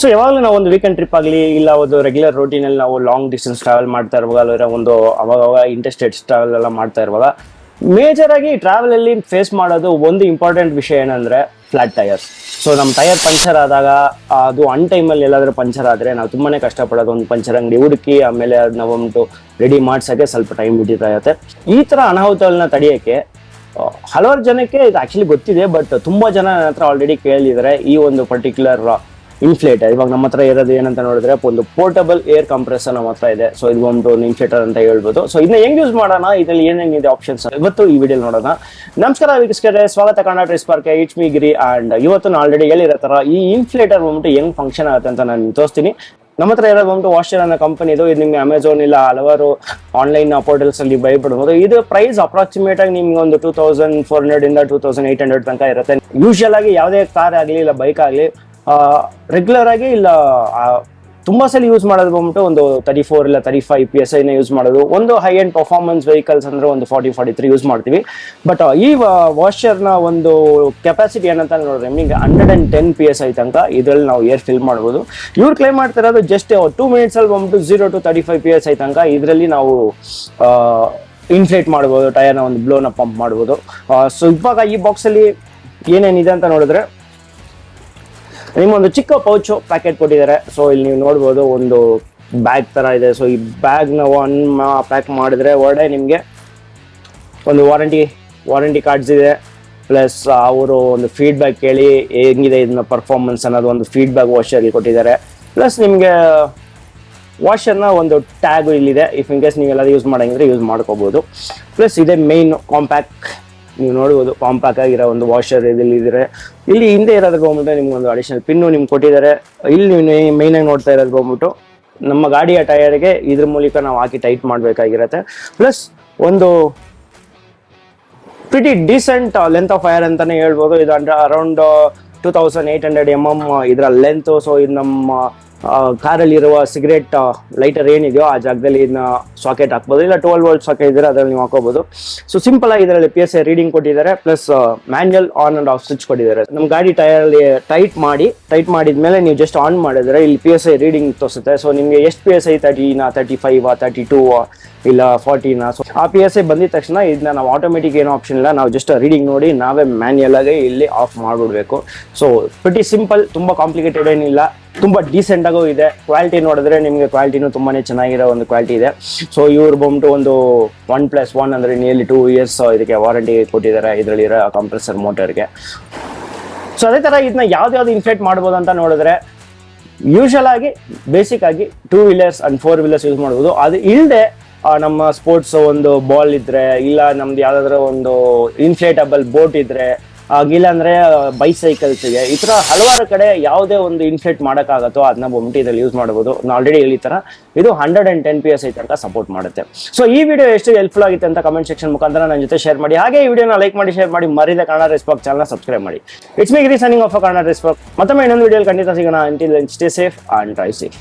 So ಯಾವಾಗಲೂ ನಾವು ಒಂದು ವೀಕೆಂಡ್ ಟ್ರಿಪ್ ಆಗಲಿ, ಇಲ್ಲ ಒಂದು ರೆಗ್ಯುಲರ್ ರೋಟೀನಲ್ಲಿ ನಾವು ಲಾಂಗ್ ಡಿಸ್ಟೆನ್ಸ್ ಟ್ರಾವೆಲ್ ಮಾಡ್ತಾ ಇರುವಾಗ ಅಲ್ಲ ಒಂದು ಅವಾಗ ಇಂಟರ್ಸ್ಟೇಟ್ ಟ್ರಾವೆಲ್ ಎಲ್ಲ ಮಾಡ್ತಾ ಇರುವಾಗ ಮೇಜರ್ ಆಗಿ ಟ್ರಾವೆಲ್ ಅಲ್ಲಿ ಫೇಸ್ ಮಾಡೋದು ಒಂದು ಇಂಪಾರ್ಟೆಂಟ್ ವಿಷಯ ಏನಂದ್ರೆ ಫ್ಲಾಟ್ ಟೈರ್ಸ್ ಸೊ ನಮ್ಮ ಟೈರ್ ಪಂಚರ್ ಆದಾಗ, ಅದು ಅನ್ ಟೈಮಲ್ಲಿ ಎಲ್ಲಾದ್ರೂ ಪಂಚರ್ ಆದರೆ ನಾವು ತುಂಬಾ ಕಷ್ಟಪಡೋದು ಒಂದು ಪಂಚರ್ ಅಂಗಡಿ ಹುಡುಕಿ, ಆಮೇಲೆ ಅದನ್ನ ಒಂದು ರೆಡಿ ಮಾಡ್ಸೋಕ್ಕೆ ಸ್ವಲ್ಪ ಟೈಮ್ ಹಿಡಿತಾ ಇರುತ್ತೆ ಈ ಥರ ಅನಾಹುತಗಳನ್ನ ತಡೆಯೋಕ್ಕೆ ಹಲವಾರು ಜನಕ್ಕೆ ಇದು ಆ್ಯಕ್ಚುಲಿ ಗೊತ್ತಿದೆ ಬಟ್ ತುಂಬ ಜನ ನನ್ನ ಹತ್ರ ಆಲ್ರೆಡಿ ಕೇಳಿದರೆ ಈ ಒಂದು ಪರ್ಟಿಕ್ಯುಲರ್ ಇನ್ಫ್ಲೇಟ್ ಇವಾಗ ನಮ್ಮ ಹತ್ರ ಇರೋದು ಏನಂತ ನೋಡಿದ್ರೆ ಒಂದು ಪೋರ್ಟಬಲ್ ಏರ್ ಕಂಪ್ರೆಸರ್ ನಮ್ಮ ಹತ್ರ ಇದೆ. ಸೊ ಇದು ಒಂದು ಇನ್ಫ್ಲೇಟರ್ ಅಂತ ಹೇಳ್ಬೋದು. ಸೊ ಇದನ್ನ ಹೆಂಗ್ ಯೂಸ್ ಮಾಡೋಣ? ಇದ್ರಲ್ಲಿ ಏನೇನಿದೆ ಆಪ್ಷನ್ಸ್ ಇವತ್ತು ಈ ವಿಡಿಯೋ ನೋಡೋಣ. ನಮಸ್ಕಾರ, ವೀಕ್ಷಕರೇ. ಸ್ವಾಗತ, ಕನ್ನಡ ಟ್ರೇಸ್ ಪಾರ್ಕ್ ಎಚ್ ಮಿ ಗಿರಿ ಅಂಡ್ ಇವತ್ತು ನಾನು ಆಲ್ರೆಡಿ ಹೇಳಿರೋ ತರ ಈ ಇನ್ಫ್ಲೇಟರ್ ಬಂದ್ಬಿಟ್ಟು ಹೆಂಗ್ ಫಂಕ್ಷನ್ ಆಗುತ್ತೆ ಅಂತ ನಾನು ತೋರಿಸ್ತೀನಿ. ನಮ್ಮ ಹತ್ರ ಇರೋದು ಬಂದ್ಬಿಟ್ಟು ವಾಶರ್ ಅನ್ನೋ ಕಂಪನಿ ಇದು. ಇದು ನಿಮ್ಗೆ ಅಮೆಝಾನ್ ಇಲ್ಲ, ಹಲವಾರು ಆನ್ಲೈನ್ ಪೋರ್ಟಲ್ಸ್ ಅಲ್ಲಿ ಬೈ ಪಡ್ಬೋದು ಇದು ಪ್ರೈಸ್ ಅಪ್ರಾಕ್ಸಿಮೇಟ್ ಆಗಿ ನಿಮ್ಗೆ ಒಂದು ಟೂ ತೌಸಂಡ್ ಫೋರ್ ಹಂಡ್ರೆಡ್ ಇಂದ ಟೂ ತೌಸಂಡ್ ಏಟ್ ಹಂಡ್ರೆಡ್ ತನಕ ಇರುತ್ತೆ. ಯೂಶಲ್ ಆಗಿ ಯಾವುದೇ ಕಾರ್ ಆಗಲಿ, ಇಲ್ಲ ಬೈಕ್ ಆಗಲಿ ರೆಗ್ಯುಲರ್ ಆಗಿ ಇಲ್ಲ ತುಂಬ ಸಲ ಯೂಸ್ ಮಾಡೋದು ಬಂದ್ಬಿಟ್ಟು ಒಂದು ತರ್ಟಿ ಫೋರ್ ಇಲ್ಲ ತರ್ಟಿ ಫೈವ್ ಪಿ ಎಸ್ ಐನ ಯೂಸ್ ಮಾಡೋದು. ಒಂದು ಹೈ ಎಂಡ್ ಪರ್ಫಾರ್ಮೆನ್ಸ್ ವೆಹಿಕಲ್ಸ್ ಅಂದ್ರೆ ಒಂದು ಫಾರ್ಟಿ ಫಾರ್ಟಿ ತ್ರೀ ಯೂಸ್ ಮಾಡ್ತೀವಿ ಬಟ್ ಈ ವಾಷರ್ನ ಒಂದು ಕೆಪಾಸಿಟಿ ಏನಂತ ನೋಡಿದ್ರೆ ನಿಮಗೆ hundred and ten P S I ತನಕ ಇದರಲ್ಲಿ ನಾವು ಏರ್ ಫಿಲ್ ಮಾಡ್ಬೋದು. ಇವ್ರು ಕ್ಲೈಮ್ ಮಾಡ್ತಿರೋದು ಜಸ್ಟ್ ಟೂ ಮಿನಿಟ್ಸ್ ಅಲ್ಲಿ ಬಂದ್ಬಿಟ್ಟು zero to thirty five P S I ತನಕ ಇದರಲ್ಲಿ ನಾವು ಇನ್ಫ್ಲೇಟ್ ಮಾಡ್ಬೋದು ಟೈರ್ನ ಒಂದು ಬ್ಲೋನ ಪಂಪ್ ಮಾಡ್ಬೋದು. ಸೊ ಇವಾಗ ಈ ಬಾಕ್ಸಲ್ಲಿ ಏನೇನಿದೆ ಅಂತ ನೋಡಿದ್ರೆ ನಿಮ್ಗೊಂದು ಚಿಕ್ಕ ಪೌಚು ಪ್ಯಾಕೆಟ್ ಕೊಟ್ಟಿದ್ದಾರೆ. ಸೊ ಇಲ್ಲಿ ನೀವು ನೋಡ್ಬೋದು ಒಂದು ಬ್ಯಾಗ್ ತರ ಇದೆ. ಸೊ ಈ ಬ್ಯಾಗ್ನ ಒನ್ ಪ್ಯಾಕ್ ಮಾಡಿದ್ರೆ ಒಳ್ಳೆ ನಿಮಗೆ ಒಂದು ವಾರಂಟಿ ವಾರಂಟಿ ಕಾರ್ಡ್ಸ್ ಇದೆ. ಪ್ಲಸ್ ಅವರು ಒಂದು ಫೀಡ್ಬ್ಯಾಕ್ ಕೇಳಿ ಹೆಂಗಿದೆ ಇದನ್ನ ಪರ್ಫಾರ್ಮೆನ್ಸ್ ಅನ್ನೋದು ಒಂದು ಫೀಡ್ಬ್ಯಾಕ್ ವಾಷರ್ಗೆ ಕೊಟ್ಟಿದ್ದಾರೆ. ಪ್ಲಸ್ ನಿಮಗೆ ವಾಷರ್ನ ಒಂದು ಟ್ಯಾಗು ಇಲ್ಲಿದೆ. ಇಫ್ ಇನ್ ಕೇಸ್ ನೀವೆಲ್ಲ ಯೂಸ್ ಮಾಡಂಗಿದ್ರೆ ಯೂಸ್ ಮಾಡ್ಕೋಬೋದು. ಪ್ಲಸ್ ಇದೆ ಮೈನ್ ಕಾಂಪ್ಯಾಕ್ಟ್ ನೀವು ನೋಡ್ಬೋದು ಕಾಂಪ್ಯಾಕ್ ಆಗಿರೋ ಒಂದು ವಾಷರ್ ಇಲ್ಲಿ ಇದ್ರೆ. ಇಲ್ಲಿ ಹಿಂದೆ ಇರೋದು ಬಂದ್ಬಿಟ್ಟು ನಿಮ್ಗೆ ಒಂದು ಅಡಿಷನಲ್ ಪಿನ್ನು ನಿಮ್ಗೆ ಕೊಟ್ಟಿದ್ದಾರೆ. ಇಲ್ಲಿ ನೀವು ಮೈನ್ ಆಗಿ ನೋಡ್ತಾ ಇರೋದು ಬಂದ್ಬಿಟ್ಟು, ನಮ್ಮ ಗಾಡಿಯ ಟಯರ್ಗೆ ಇದ್ರ ಮೂಲಕ ನಾವು ಹಾಕಿ ಟೈಟ್ ಮಾಡಬೇಕಾಗಿರತ್ತೆ. ಪ್ಲಸ್ ಒಂದು pretty decent length of fire ಅಂತಾನೆ ಹೇಳ್ಬೋದು. ಇದು ಅಂದ್ರೆ around two thousand eight hundred M M ಇದರ ಲೆಂತ್ ಸೊ ಇದು ನಮ್ಮ ಕಾರಲ್ಲಿ ಇರುವ ಸಿಗರೇಟ್ ಲೈಟರ್ ಏನಿದೆಯೋ ಆ ಜಾಗದಲ್ಲಿ ಇದನ್ನ ಸಾಕೆಟ್ ಹಾಕ್ಬೋದು. ಇಲ್ಲ ಟ್ವೆಲ್ ವೋಲ್ಟ್ ಸಾಕೆಟ್ ಇದ್ರೆ ಅದರಲ್ಲಿ ನೀವು ಹಾಕೋಬಹುದು ಸೊ ಸಿಂಪಲ್ ಆಗಿ ಇದರಲ್ಲಿ ಪಿ ಎಸ್ ಐ ರೀಡಿಂಗ್ ಕೊಟ್ಟಿದ್ದಾರೆ plus manual on and off switch ಕೊಟ್ಟಿದ್ದಾರೆ. ನಮ್ಮ ಗಾಡಿ ಟೈರ್ ಅಲ್ಲಿ ಟೈಟ್ ಮಾಡಿ ಟೈಟ್ ಮಾಡಿದ ಮೇಲೆ ನೀವು ಜಸ್ಟ್ ಆನ್ ಮಾಡಿದ್ರೆ ಇಲ್ಲಿ ಪಿ ಎಸ್ ಐ ರೀಡಿಂಗ್ ತೋರಿಸುತ್ತೆ. ಸೊ ನಿಮಗೆ ಎಷ್ಟು ಪಿ ಎಸ್ ಐ ತರ್ಟಿನ ತರ್ಟಿ ಫೈವ್ ತರ್ಟಿ ಟೂ ಇಲ್ಲ ಫಾರ್ಟಿನ ಸೊ ಆ ಪಿ ಎಸ್ ಐ ಬಂದಿದ ತಕ್ಷಣ ಇದನ್ನ ನಾವು ಆಟೋಮೆಟಿಕ್ ಏನೋ ಆಪ್ಷನ್ ಇಲ್ಲ. ನಾವು ಜಸ್ಟ್ ರೀಡಿಂಗ್ ನೋಡಿ ನಾವೇ ಮ್ಯಾನ್ಯಲ್ ಆಗಿ ಇಲ್ಲಿ ಆಫ್ ಮಾಡಿಬಿಡ್ಬೇಕು. ಸೊ ಪ್ರತಿ ಸಿಂಪಲ್ ತುಂಬಾ ಕಾಂಪ್ಲಿಕೇಟೆಡ್ ಏನಿಲ್ಲ. ತುಂಬಾ ಡೀಸೆಂಟ್ ಆಗೂ ಇದೆ. ಕ್ವಾಲಿಟಿ ನೋಡಿದ್ರೆ ನಿಮಗೆ ಕ್ವಾಲಿಟಿನೂ ತುಂಬಾ ಚೆನ್ನಾಗಿರೋ ಒಂದು ಕ್ವಾಲಿಟಿ ಇದೆ. ಸೊ ಇವ್ರು ಬಂದ್ಬಿಟ್ಟು ಒಂದು ಒನ್ ಪ್ಲಸ್ ಒನ್ ಅಂದರೆ ನಿಯರ್ಲಿ ಟೂ ಇಯರ್ಸ್ ಇದಕ್ಕೆ ವಾರಂಟಿ ಕೊಟ್ಟಿದ್ದಾರೆ ಇದರಲ್ಲಿರೋ ಕಂಪ್ರೆಸರ್ ಮೋಟರ್ಗೆ ಸೊ ಅದೇ ಥರ ಇದನ್ನ ಯಾವ್ದು ಇನ್ಫ್ಲೇಟ್ ಮಾಡ್ಬೋದು ಅಂತ ನೋಡಿದ್ರೆ ಯೂಶಲ್ ಆಗಿ ಬೇಸಿಕ್ ಆಗಿ two wheelers and four wheelers use ಮಾಡ್ಬೋದು. ಅದು ಇಲ್ಲದೆ ನಮ್ಮ ಸ್ಪೋರ್ಟ್ಸ್ ಒಂದು ಬಾಲ್ ಇದ್ರೆ, ಇಲ್ಲ ನಮ್ದು ಯಾವ್ದಾದ್ರು ಒಂದು ಇನ್ಫ್ಲೇಟಬಲ್ ಬೋಟ್ ಇದ್ರೆ ಆಗಿಲ್ಲ ಅಂದ್ರೆ ಬೈಸೈಕಲ್ಸ್ ಇದೆ ಈ ತರ ಹಲವಾರು ಕಡೆ ಯಾವುದೇ ಒಂದು ಇನ್ಫ್ಲೇಟ್ ಮಾಡೋಕ್ಕಾಗತ್ತೋ ಅದನ್ನ ಬಂದ್ಬಿಟ್ಟು ಇದ್ರಲ್ಲಿ ಯೂಸ್ ಮಾಡಬಹುದು. ನಾನು ಆಲ್ರೆಡಿ ಹೇಳಿ ತರ ಇದು hundred and ten P S I ತನಕ ಸಪೋರ್ಟ್ ಮಾಡುತ್ತೆ. ಸೊ ಈ ವಿಡಿಯೋ ಎಷ್ಟು ಹೆಲ್ಪ್ಫುಲ್ ಆಗಿತ್ತು ಅಂತ ಕಮೆಂಟ್ ಸೆಕ್ಷನ್ ಮುಖಾಂತರ ನನ್ನ ಜೊತೆ ಶೇರ್ ಮಾಡಿ. ಹಾಗೆ ಈ ವಿಡಿಯೋನ ಲೈಕ್ ಮಾಡಿ ಶೇರ್ ಮಾಡಿ. ಮರಿದ ಕನ್ನಡ ರೆಸ್ಪಾಕ್ ಚಾನಲ್ ಸಬ್ಸ್ಕ್ರೈಬ್ ಮಾಡಿ. It's me Giri signing off Kannada ರೆಸ್ಪಾಕ್ ಮತ್ತೊಮ್ಮೆ ಇನ್ನೊಂದು ವಿಡಿಯೋ ಖಂಡಿತ ಸಿಗೋಣ. Until stay safe and try safe